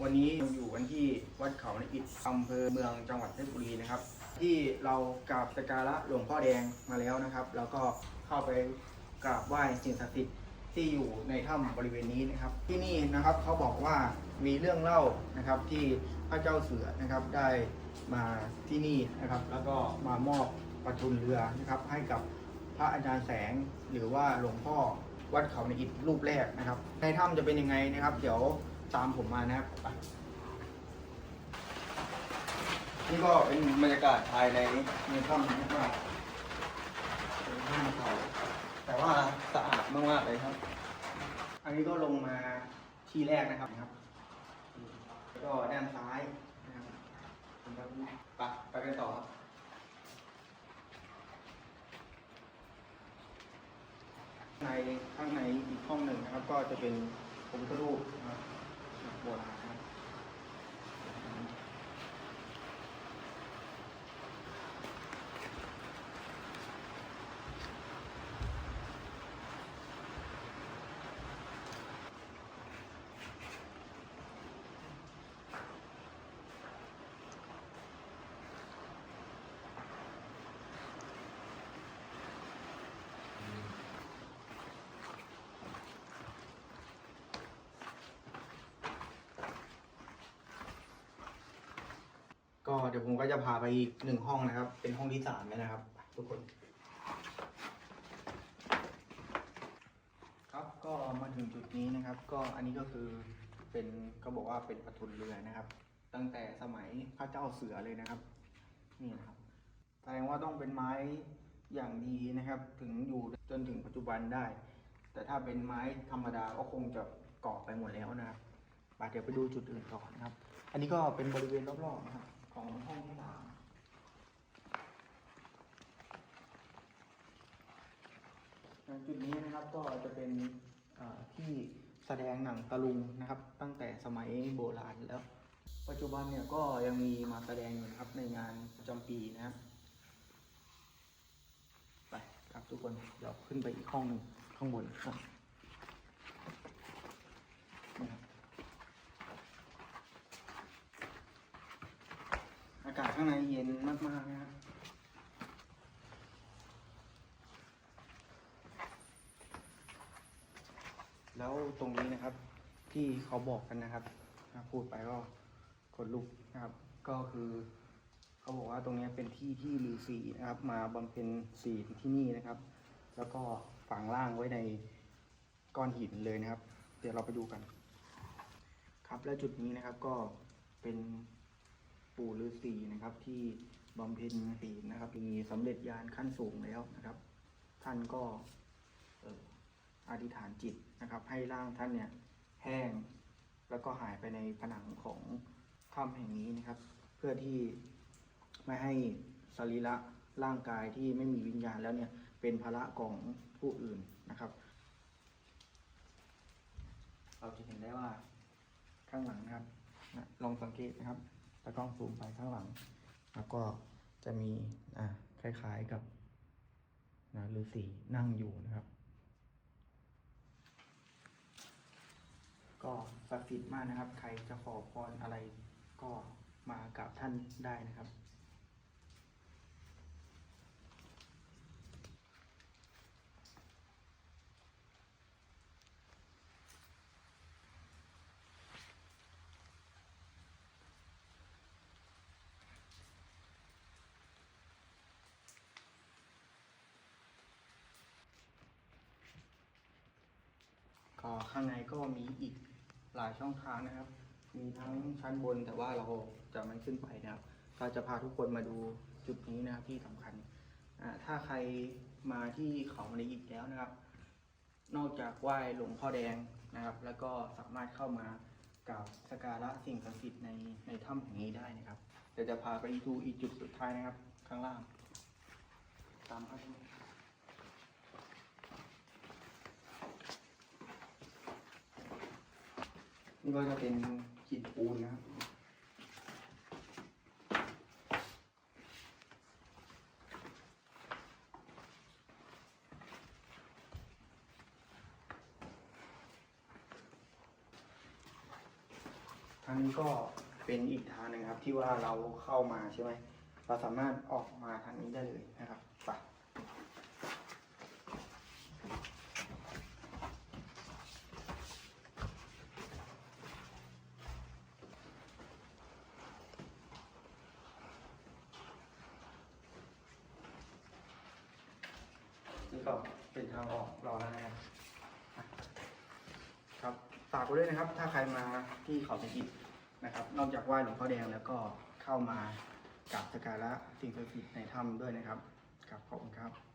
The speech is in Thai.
วันนี้อยู่กันที่วัดเขาในอิฐอำเภอเมืองจังหวัดเพชรบุรีนะครับ ที่เรากราบสการะหลวงพ่อแดงมาแล้วนะครับ แล้วก็เข้าไปกราบไหว้สิ่งศักดิ์สิทธิ์ที่อยู่ในถ้ำบริเวณนี้นะครับ ที่นี่นะครับเขาบอกว่ามีเรื่องเล่านะครับที่พระเจ้าเสือนะครับได้มาที่นี่นะครับ แล้วก็มามอบประทุนเรือนะครับ ให้กับพระอาจารย์แสงหรือว่าหลวงพ่อวัดเขาในอิฐรูปแรกนะครับ ในถ้ำจะเป็นยังไงนะครับ เดี๋ยว ตามผมมานะครับไปนี่ก็เป็นบรรยากาศภายในในถ้ำนะครับเป็นถ้ำเก่าแต่ว่าสะอาดมากๆเลยครับ อันนี้ก็ลงมาที่แรกนะครับนะครับแล้วก็ด้านซ้ายนะครับไปไปกันต่อครับในข้างในอีกห้องหนึ่งนะครับ ก็จะเป็นพระพุทธรูปนะครับ โบราณนะครับ ก็เดี๋ยวผมก็จะพาไปอีกหนึ่งห้องนะครับ เป็นห้องที่สามนะครับ ทุกคน ครับก็มาถึงจุดนี้นะครับ ก็อันนี้ก็คือเป็นก็บอกว่าเป็นประทุนเรือนะครับ ตั้งแต่สมัยพระเจ้าเสือเลยนะครับ นี่นะครับแสดงว่าต้องเป็นไม้อย่างดีนะครับ ถึงอยู่จนถึงปัจจุบันได้ แต่ถ้าเป็นไม้ธรรมดาก็คงจะกาะไปหมดแล้วนะครับเดี๋ยวไปดูจุดอื่นต่อนะครับ อันนี้ก็เป็นบริเวณรอบๆนะครับ ของห้องที่สามจุดนี้นะครับก็จะเป็นที่แสดงหนังตะลุงนะครับ ตั้งแต่สมัยโบราณแล้ว ปัจจุบันเนี่ยก็ยังมีมาแสดงอยู่นะครับในงานประจำปีนะครับไปครับทุกคนเดี๋ยวขึ้นไปอีกห้องหนึ่งข้างบนครับอากาศข้างในเย็นมากๆนะครับแล้วตรงนี้นะครับที่เขาบอกกันนะครับพูดไปก็ขนลุกนะครับ ก็คือ เขาบอกว่าตรงนี้เป็นที่ที่ฤาษีนะครับ มาบำเพ็ญศีลที่นี่นะครับ แล้วก็ฝังร่างไว้ในก้อนหินเลยนะครับ เดี๋ยวเราไปดูกัน ครับและจุดนี้นะครับก็เป็น ปู่ฤาษีนะครับ ที่บำเพ็ญศีลนะครับ มีสำเร็จญาณขั้นสูงแล้วนะครับ ท่านก็เอ่ออธิษฐานจิตนะครับ ให้ร่างท่านเนี่ยแห้งแล้วก็หายไปในผนังของถ้ำแห่งนี้นะครับ เพื่อที่ไม่ให้สรีระร่างกายที่ไม่มีวิญญาณแล้วเนี่ยเป็นภาระของผู้อื่นนะครับ เราจะเห็นได้ว่าข้างหลังนะครับนะลองสังเกตนะครับ ตากล้องซูมไปข้างหลัง แล้วก็จะมีอ่าคล้ายๆกับนะฤาษีนั่งอยู่นะครับ ก็ศักดิ์สิทธิ์มากนะครับ ใครจะขอพรอะไรก็มากับท่านได้นะครับ ก็ข้างในก็มีอีกหลายช่องทางนะครับ มีทั้งชั้นบนแต่ว่าเราจะไม่ขึ้นไปนะครับเราจะพาทุกคนมาดูจุดนี้นะครับที่สำคัญถ้าใครมาที่เขาในอีกแล้วนะครับ นอกจากไหว้หลวงพ่อแดงนะครับ แล้วก็สามารถเข้ามากราบสกการะสิ่งศักดิ์สิทธิ์ในในถ้ำแห่งนี้ได้นะครับ เดี๋ยวจะพาไปดูอีกจุดสุดท้ายนะครับ ข้างล่าง ตามเข้าไป นี่ก็จะเป็นหินปูนนะครับทางนี้ก็เป็นอีกทางหนึงครับที่ว่าเราเข้ามาใช่ไหมเเราสามารถออกมาทางนี้ได้เลยนะครับไปนี่ ก็เป็นทางออกรอแล้วนะครับครับฝากไว้ด้วยนะครับ ถ้าใครมาที่เขาตะกิจนะครับ นอกจากไหว้หลวงพ่อแดงแล้วก็เข้ามากราบสักการะสิ่งศักดิ์สิทธิ์ในถ้ำด้วยนะครับครับขอบคุณครับ